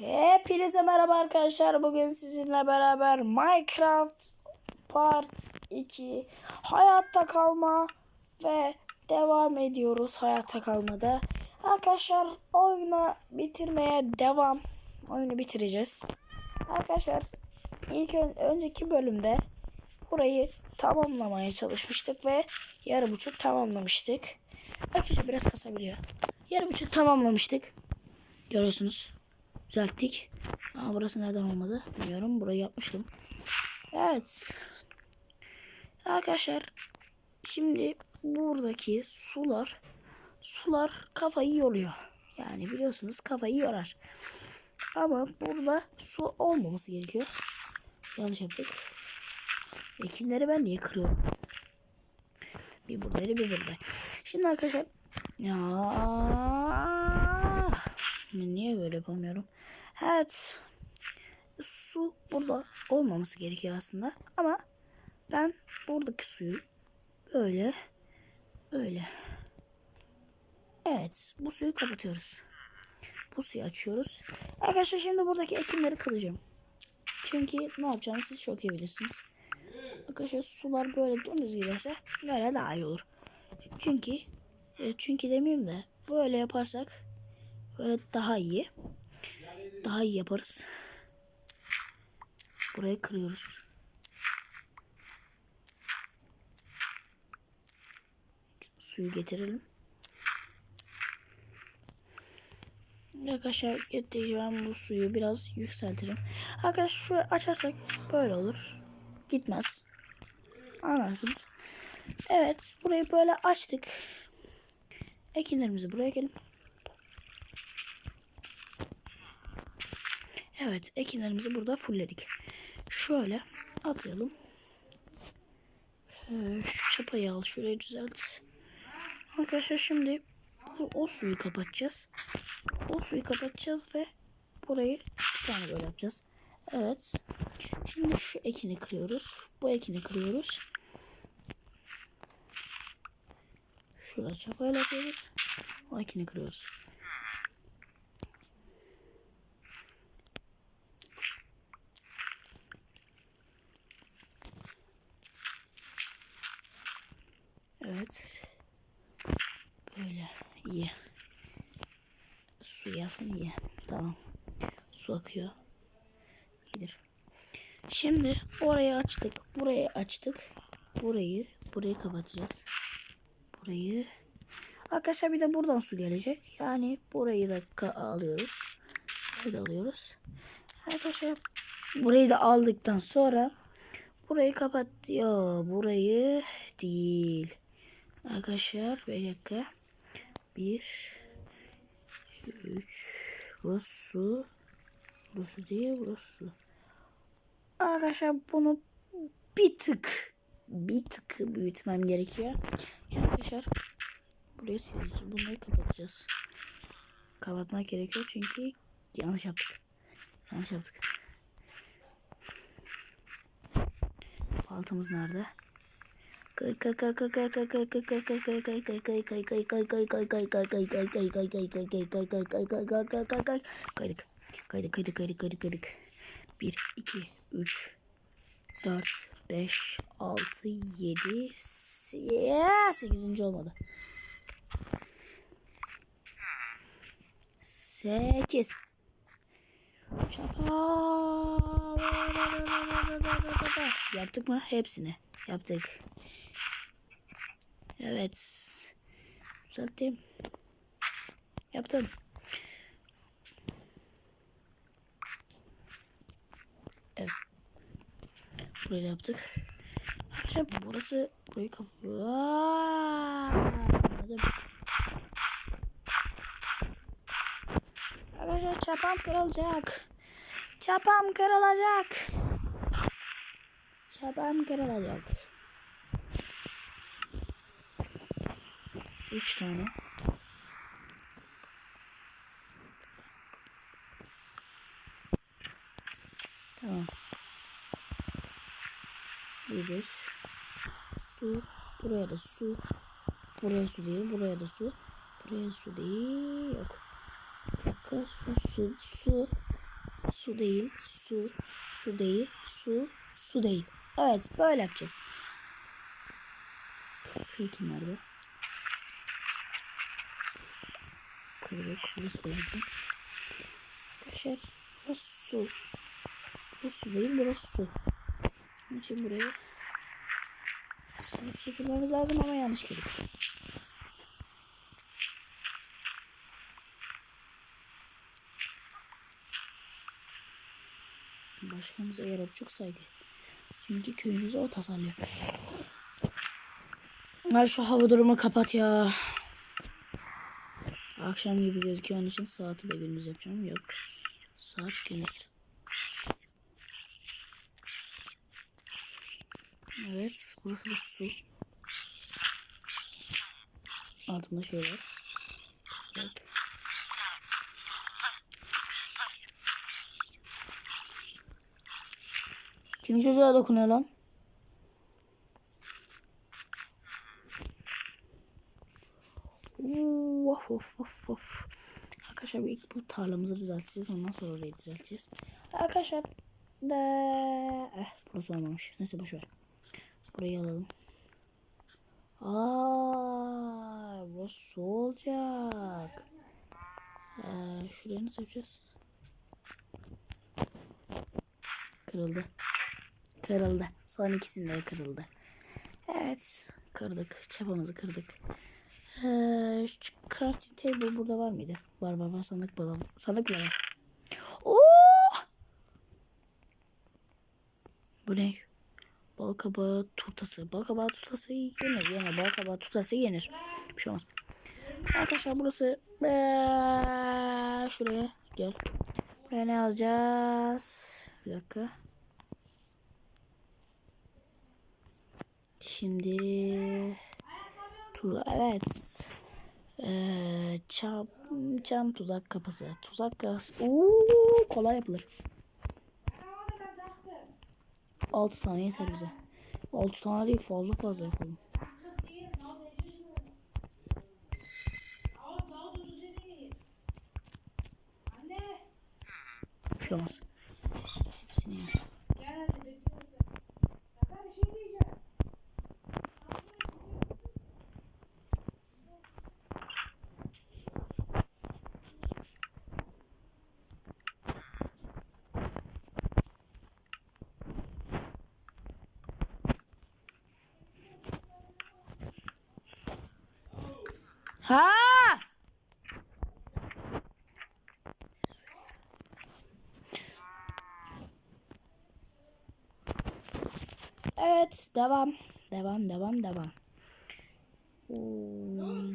Hepinize merhaba arkadaşlar. Bugün sizinle beraber Minecraft Part 2 hayatta kalma ve devam ediyoruz hayatta kalmada. Arkadaşlar oyunu bitirmeye devam. Oyunu bitireceğiz. Arkadaşlar ilk ön- önceki bölümde burayı tamamlamaya çalışmıştık ve yarı buçuk tamamlamıştık. Arkadaşlar biraz kasabiliyor. Yarı buçuk tamamlamıştık. Görüyorsunuz düzelttik. Ama burası neden olmadı bilmiyorum. Burayı yapmıştım. Evet. Arkadaşlar şimdi buradaki sular sular kafayı yoruyor. Yani biliyorsunuz kafayı yorar. Ama burada su olmaması gerekiyor. Yanlış yaptık. Ekinleri ben niye kırıyorum? Bir buradaydı bir burada. Şimdi arkadaşlar ya niye böyle yapamıyorum? Evet. Su burada olmaması gerekiyor aslında. Ama ben buradaki suyu böyle öyle. Evet. Bu suyu kapatıyoruz. Bu suyu açıyoruz. Arkadaşlar şimdi buradaki ekinleri kılacağım. Çünkü ne yapacağımı siz çok iyi bilirsiniz. Arkadaşlar sular böyle dümdüz giderse böyle daha iyi olur. Çünkü e, çünkü demeyeyim de böyle yaparsak böyle daha iyi. Daha iyi yaparız. Burayı kırıyoruz. Suyu getirelim. Arkadaşlar ben bu suyu biraz yükseltirim. Arkadaşlar şurayı açarsak böyle olur. Gitmez. Anlarsınız. Evet burayı böyle açtık. Ekinlerimizi buraya ekelim. Evet ekinlerimizi burada fullledik. Şöyle atlayalım. Ee, şu çapayı al şurayı düzelt. Arkadaşlar şimdi bu, o suyu kapatacağız. O suyu kapatacağız ve burayı iki tane böyle yapacağız. Evet. Şimdi şu ekini kırıyoruz. Bu ekini kırıyoruz. Şurada çapayla yapıyoruz. O ekini kırıyoruz. Evet. Böyle iyi. Su yasın iyi. Tamam. Su akıyor. İyidir. Şimdi orayı açtık. Burayı açtık. Burayı burayı kapatacağız. Burayı Arkadaşlar bir de buradan su gelecek. Yani burayı da alıyoruz. Burayı da alıyoruz. Arkadaşlar burayı da aldıktan sonra burayı kapat. Ya burayı değil. Arkadaşlar bir dakika. Bir üç burası su. Burası değil burası. Arkadaşlar bunu bir tık bir tık büyütmem gerekiyor. Yani arkadaşlar burayı sileceğiz. Bunları kapatacağız. Kapatmak gerekiyor çünkü yanlış yaptık. Yanlış yaptık. Baltamız nerede? Kaydık. Kaydık kaydık kaydık kaydık kaydık. 1 2 3 4 5 6 7 8. olmadı. 8 Çapa. Yaptık mı? Hepsini. Yaptık. Evet. Düzelttim. Yaptım. Evet. Burayı yaptık. Arkadaşlar burası burayı. Anladım. Arkadaşlar çapam kırılacak. Çapam kırılacak. Çapam kırılacak. Üç tane. Tamam. İyidir. Su. Buraya da su. Buraya su değil. Buraya da su. Buraya su değil. Yok. Bir dakika. Su su su. su değil, su, su değil, su, su değil. Evet böyle yapacağız. Şu iki? Burası da bizim. Arkadaşlar burası su. Bu su değil burası su. Onun için burayı silip süpürmemiz lazım ama yanlış girdik. Başkanımıza yaradı çok saygı. Çünkü köyünüzü o tasarlıyor. Ay şu hava durumu kapat ya. Akşam gibi gözüküyor onun için saati de gündüz yapacağım. Yok. Saat gündüz. Evet. Burası da su. Altında şey var. Evet. Kim çocuğa dokunuyor lan? Arkadaşlar ilk bu tarlamızı düzelteceğiz. Ondan sonra orayı düzelteceğiz. Arkadaşlar de eh, burası olmamış. Neyse boş ver. Burayı alalım. Aa, burası olacak. Ee, şuraya nasıl yapacağız? Kırıldı. Kırıldı. Son ikisinde de kırıldı. Evet. Kırdık. Çapamızı kırdık. Ee, crafting table burada var mıydı? Var var var sandık bulalım. Sandık bile var. Oo! Bu ne? Bal kabağı turtası. Bal kabağı turtası yenir. Yenir. Bal kabağı turtası yenir. Bir şey olmaz. Arkadaşlar burası ee, şuraya gel. Buraya ne yazacağız? Bir dakika. Şimdi tu evet. Ee, çam, çam tuzak kapısı. Tuzak kapısı. Oo, kolay yapılır. 6 tane yeter bize. 6 tane değil fazla fazla yapalım. Bir şey olmaz. Hepsini yap. Ha! Evet, devam. Devam, devam, devam. Oo.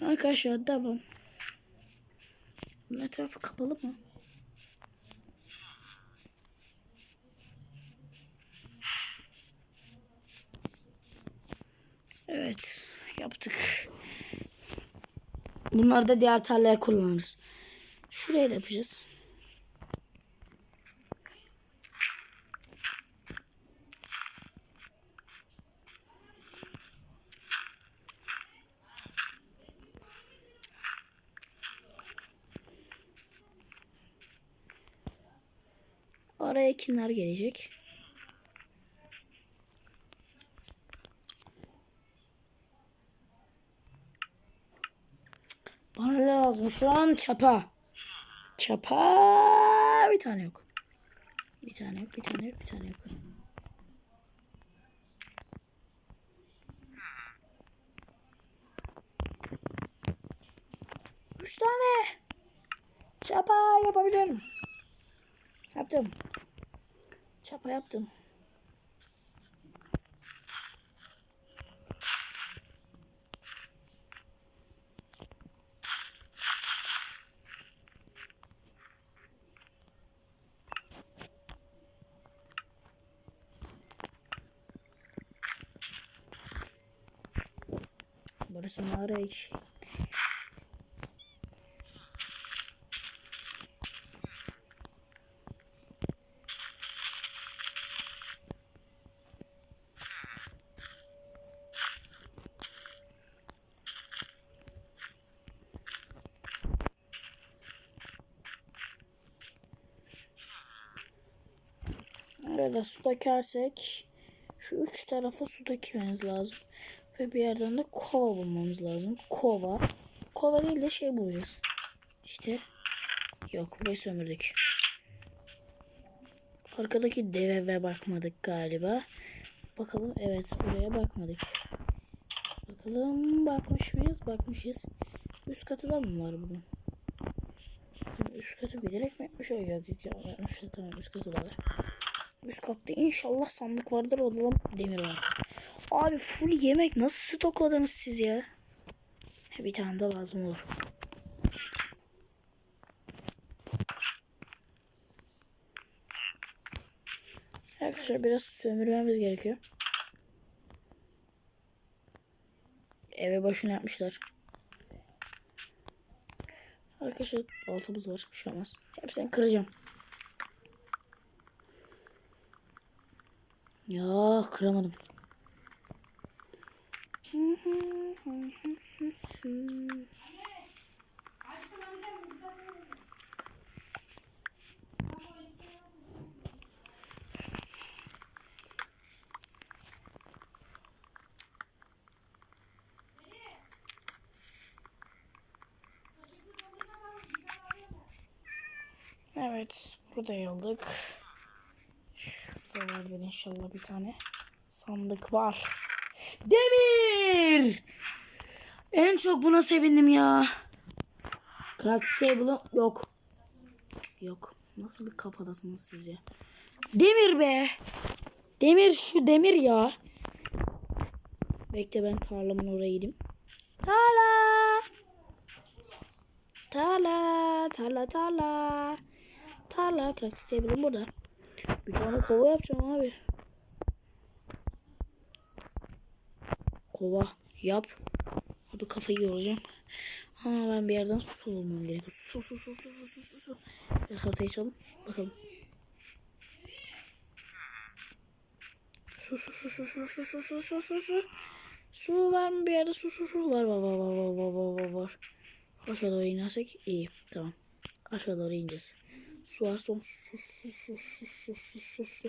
Arkadaşlar devam. Bunun etrafı kapalı mı? Evet yaptık. Bunları da diğer tarlaya kullanırız. Şuraya da yapacağız. Oraya kimler gelecek? Bana lazım şu an çapa. Çapa bir tane yok. Bir tane yok, bir tane yok, bir tane yok. Üç tane. Çapa yapabiliyorum. Yaptım. Çapa yaptım. Burası mağara eşeği. Arada su dökersek şu üç tarafı su dökmemiz lazım. Ve bir yerden de kova bulmamız lazım. Kova. Kova değil de şey bulacağız. İşte yok burayı sömürdük. Arkadaki deve bakmadık galiba. Bakalım evet buraya bakmadık. Bakalım bakmış mıyız? Bakmışız. Üst katı da mı var bunun? Üst katı bilerek mi yapmış? Yok yok yok, yapmış. Tamam üst katı da var. Üst katta inşallah sandık vardır. Da demir var. Abi full yemek nasıl stokladınız siz ya? Bir tane de lazım olur. Arkadaşlar biraz sömürmemiz gerekiyor. Eve boşuna yapmışlar. Arkadaşlar baltamız var. Bir şey olmaz. Hepsini kıracağım. Ya kıramadım. Evet, burada aldık. Şurada vardır inşallah bir tane. Sandık var. Demir! En çok buna sevindim ya. Craft table'ı yok. Yok. Nasıl bir kafadasınız siz ya? Demir be! Demir şu demir ya. Bekle ben tarlamın oraya gideyim. Tarla! Tarla, tarla, tarla. Tarla, craft table'ım burada. Bir tane kova yapacağım abi. Kova yap. Abi kafayı yoracağım. Ama ben bir yerden su bulmam gerekiyor. Su su su su su su su. Biraz haritayı açalım. Bakalım. Su su su su su su su su su su su. Su var mı bir yerde? Su su su var var var var var var var var. Aşağı doğru inersek iyi. Tamam. Aşağı doğru ineceğiz. Su var son su su su su su su su.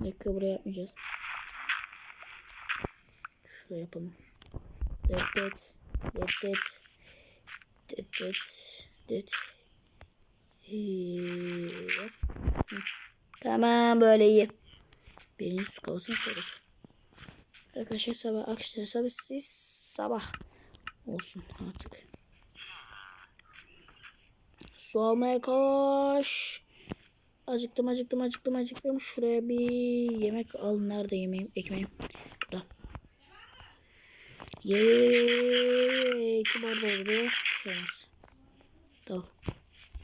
Dakika buraya yapmayacağız. Şuraya yapalım. Det det. Det det. Det det. Det. Yep. Tamam böyle iyi. Birinci su kovasını koyduk. Arkadaşlar sabah akşam sabah siz sabah olsun artık. Su almaya koş. Acıktım acıktım acıktım acıktım. Şuraya bir yemek al. Nerede yemeğim? Ekmeğim. Burada. Yeee. İki bardak oldu. Bir şey. Dal.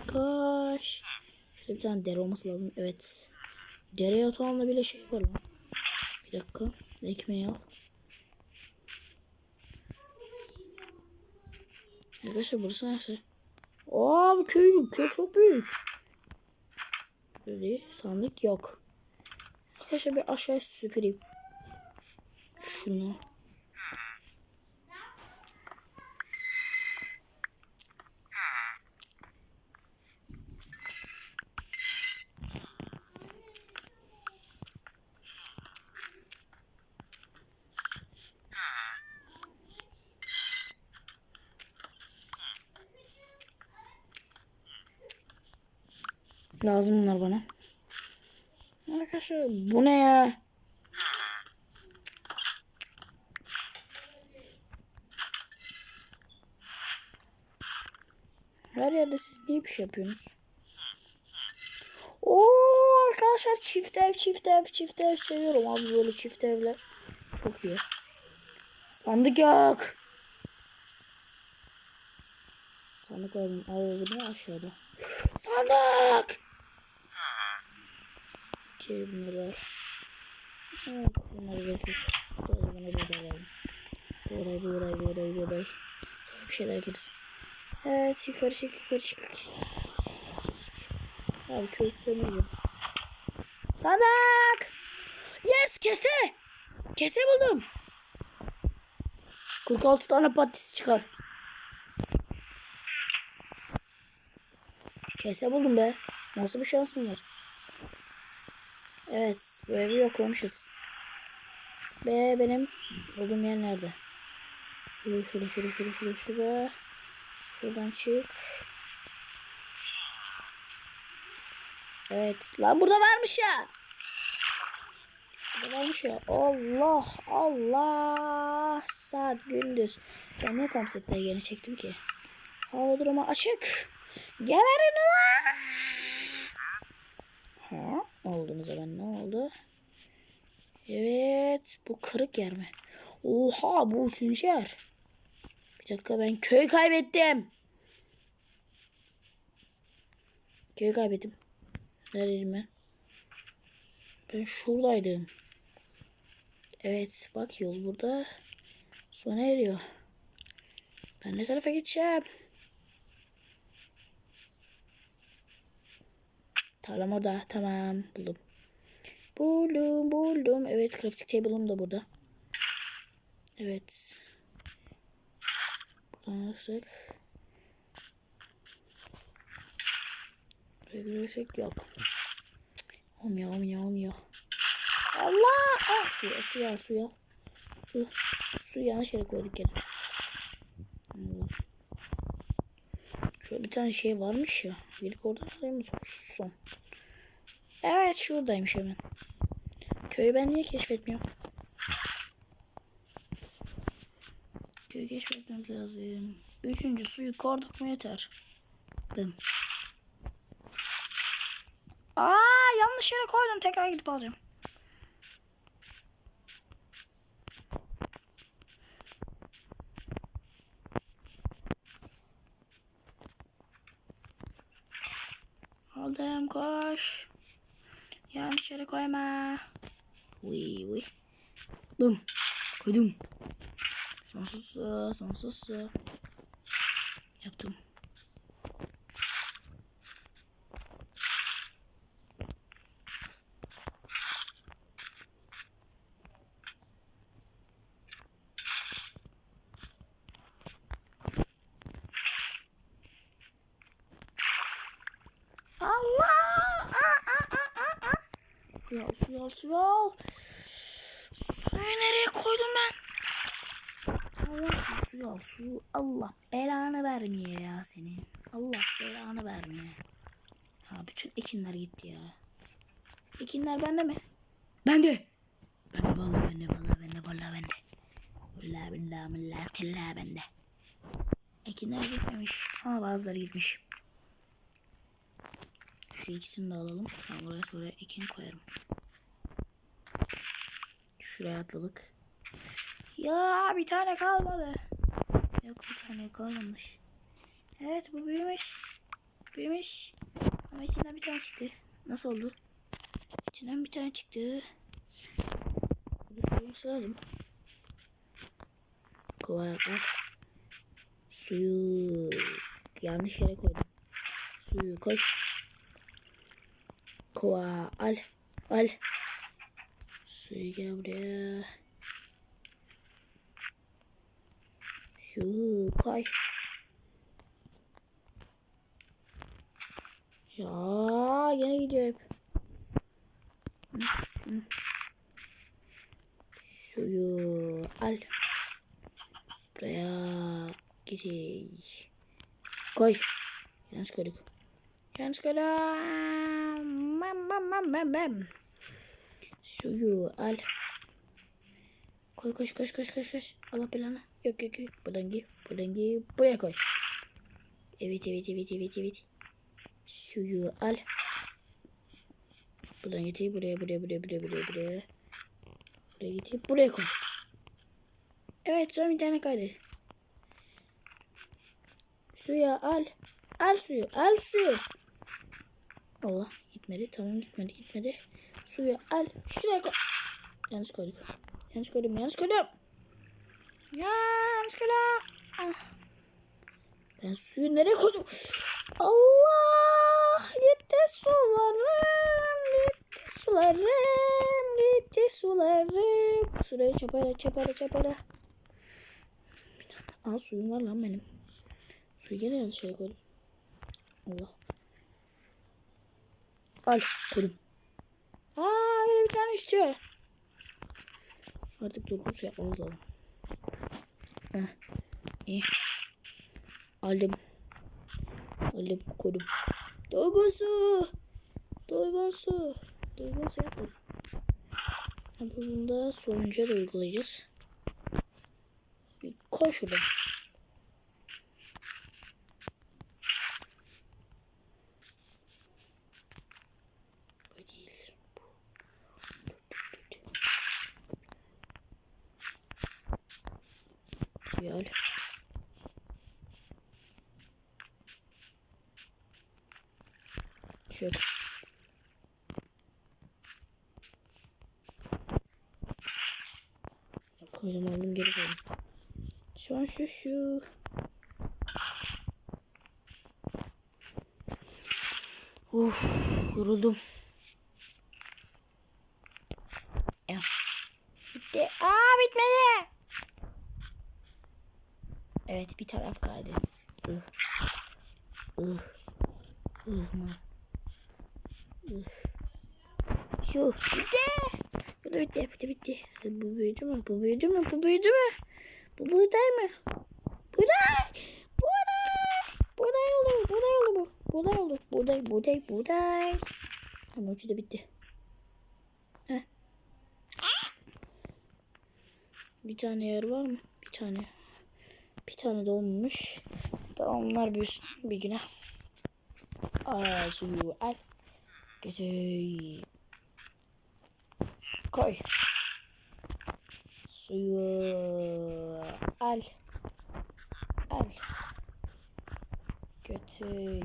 Koş. Şöyle bir tane dere olması lazım. Evet. Dere yatağında bile şey var lan. Bir dakika. Ekmeği al. Arkadaşlar burası neresi? Aa bu köy, köy çok büyük. Böyle sandık yok. Arkadaşlar bir aşağıya süpüreyim. Şunu. Lazım bunlar bana. Arkadaşlar bu ne ya? Her yerde siz niye bir şey yapıyorsunuz? Oo arkadaşlar çift ev çift ev çift ev seviyorum abi böyle çift evler. Çok iyi. Sandık yok. Sandık lazım. Abi bu ne aşağıda? Sandık! Şey bunları ver. Evet bunları getir. Sadece bana bir daha lazım. Burayı burayı burayı burayı. Sonra bir şeyler geliriz. Evet yukarı çık yukarı. Abi köy sömüreceğim. Sandık! Yes kese! Kese buldum. 46 tane patates çıkar. Kese buldum be. Nasıl bir şansım var. Evet bu evi yoklamışız. Be benim olduğum yer nerede? Şurada şurada şurada şurada şurada şurada. Şuradan çık. Evet lan burada varmış ya. Burada varmış ya. Allah Allah. Saat gündüz. Ben niye tam sette yeni çektim ki? Hava durumu açık. Geberin ulan. Ha? Oldu zaman ne oldu? Evet. Bu kırık yer mi? Oha bu üçüncü yer. Bir dakika ben köy kaybettim. Köy kaybettim. Neredeydim ben? Ben şuradaydım. Evet bak yol burada sona eriyor. Ben ne tarafa gideceğim? Tarlam orada. Tamam buldum. Buldum buldum. Evet crafting table'ım da burada. Evet. Buradan alırsak. Buraya girersek yok. Olmuyor olmuyor olmuyor. Allah! Ah, suya suya suya. Ih, Su yanlış yere koyduk gene. Allah. Şöyle bir tane şey varmış ya. Gidip oradan alayım mı? Son. Evet şuradaymış hemen. Köyü ben niye keşfetmiyorum? Köyü keşfetmemiz lazım. Üçüncü suyu koyduk mu yeter. Dım. Aa yanlış yere koydum. Tekrar gidip alacağım. Aldım koş. Yanlış yere koyma. Uy uy. Bum. Koydum. Sonsuz su, sonsuz su. Yaptım. Allah! Aa, aa, aa, aa, aa. Suyu al, suyu al, suyu al. Suyu nereye koydum ben? Allah suyu, suyu al, suyu. Allah belanı vermeye ya senin. Allah belanı vermeye. Ha bütün ekinler gitti ya. Ekinler bende mi? Bende. Bende vallahi bende vallahi bende vallahi bende. Vallahi billahi billahi tillahi bende. Ekinler gitmemiş ama bazıları gitmiş. Şu ikisini de alalım. Ben buraya sonra ekin koyarım. Şuraya atladık. Ya bir tane kalmadı. Yok bir tane kalmamış. Evet bu büyümüş. Büyümüş. Ama içinden bir tane çıktı. Nasıl oldu? İçinden bir tane çıktı. Olması lazım. Kova al. Suyu yanlış yere koydum. Suyu koy. Kova al. Al. Suyu gel buraya. Şu koy. Ya yine gidiyor. Suyu al. Buraya getir. Koy. Yanlış koyduk. Yanlış koyduk. Bam bam bam bam bam. Suyu al. Koy koş koş koş koş koş. Allah belanı. Yok yok yok. Buradan gir. Buradan gir. Buraya koy. Evet evet evet evet evet. Suyu al. Buradan getir. Buraya buraya buraya buraya buraya buraya. Buraya getir. Buraya koy. Evet son bir tane kaydı. Suya al. Al suyu. Al suyu. Allah gitmedi. Tamam gitmedi gitmedi. Suyu al. Şuraya koy. Yanlış koyduk. Yanlış koydum. Yanlış koydum. Yanlış koydum. Ah. Ben suyu nereye koydum? Allah! Gitti sularım. Gitti sularım. Gitti sularım. Şuraya çapara çapara çapara. Aa suyum var lan benim. Suyu gene yanlış yere koydum. Allah. Al koydum. Aa yine bir tane istiyor. Artık durgun su yapmamız lazım. Heh. İyi. Aldım. Aldım koydum. Durgun su. Durgun su. Durgun su yaptım. Bunu da sonuncuya da uygulayacağız. Bir koy şuradan. Bu değil. Bu. Suyu al. Şöyle. Koydum aldım geri koydum. Şu an şu şu. Uf yoruldum. Ya. Bitti. Aa bitmedi. Evet bir taraf kaydı. Ih. Ih. Ih mı? Şu bitti. Bu da bitti. Bitti bitti. Bu büyüdü mü? Bu büyüdü mü? Bu büyüdü mü? Bu buğday mı? Buğday! Buğday! Buğday oldu. Buğday oldu bu. Buğday oldu. Buğday, buğday, buğday. Ama ucu da bitti. Heh. Bir tane yer var mı? Bir tane. Bir tane de olmamış. Tamam onlar büyüsün bir güne. Aa suyu al. Getir. Koy. Suyu al. Al. Götür.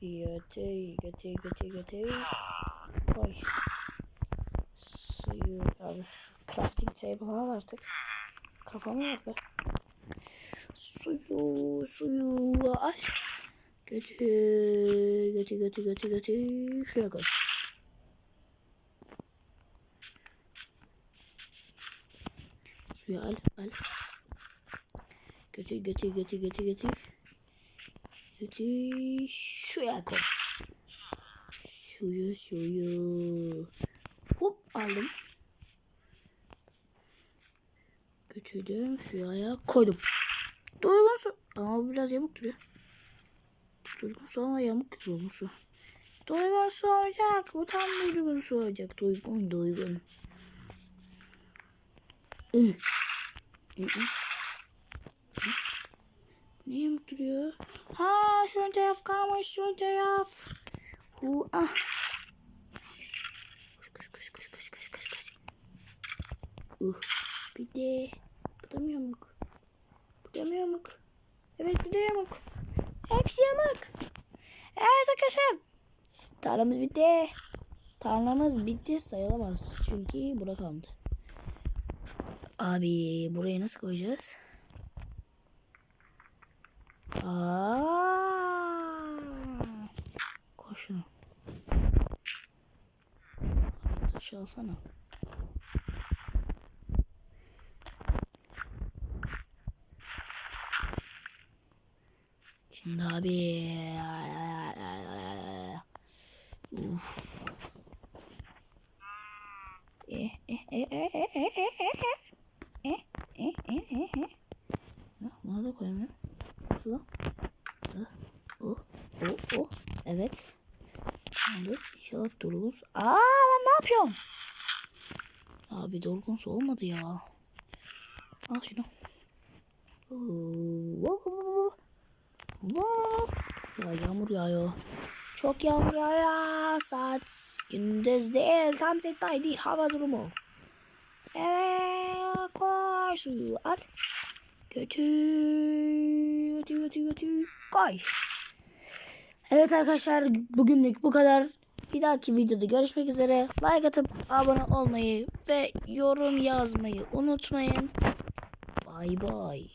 Götür. Götür. Götür. Götür. Koy. Suyu. Abi şu crafting table al artık. Kafam nerede? Suyu. Suyu al. Götür. Götür. Götür. Götür. Götür. Şuraya koy. Suyu al, al. Götür, götür, götür, götür, götür. Götür, şuraya koy. Suyu, suyu. Hop aldım. Götürdüm, şuraya koydum. Su. Ama biraz yamuk duruyor. Durgun su ama yamuk durgun su. Durgun su olacak. Bu tam olacak. Durgun, durgun. Ih. Niye mi duruyor? Ha şu taraf kalmış şu taraf. Hu ah. Koş koş koş koş koş koş koş. Uh. Bir de bu da mı yamuk? Bu da mı yamuk? Evet bu da yamuk. Yamuk. Evet arkadaşlar. Tarlamız bitti. Tarlamız bitti sayılamaz. Çünkü bura kaldı. Abi burayı nasıl koyacağız? Aa! Abi taşı alsana. Şimdi abi. Uf. Eh, eh, eh, eh, eh, eh, eh, eh. Eh, eh, eh, eh, eh. Ya, Buna da koyamıyorum. Nasıl o? Oh, oh, oh, oh. Evet. Şimdi inşallah durgun. Aa ben ne yapıyorum? Abi durgun su olmadı ya. Al şunu. Oo, oh, oh, oh. Ya yağmur yağıyor. Çok yağmur yağıyor. Saat gündüz değil. Tam setay değil. Hava durumu. Evet koy suyu al. Götür. Götür götür götü götü kay. Evet arkadaşlar bugünlük bu kadar. Bir dahaki videoda görüşmek üzere. Like atıp abone olmayı ve yorum yazmayı unutmayın. Bay bay.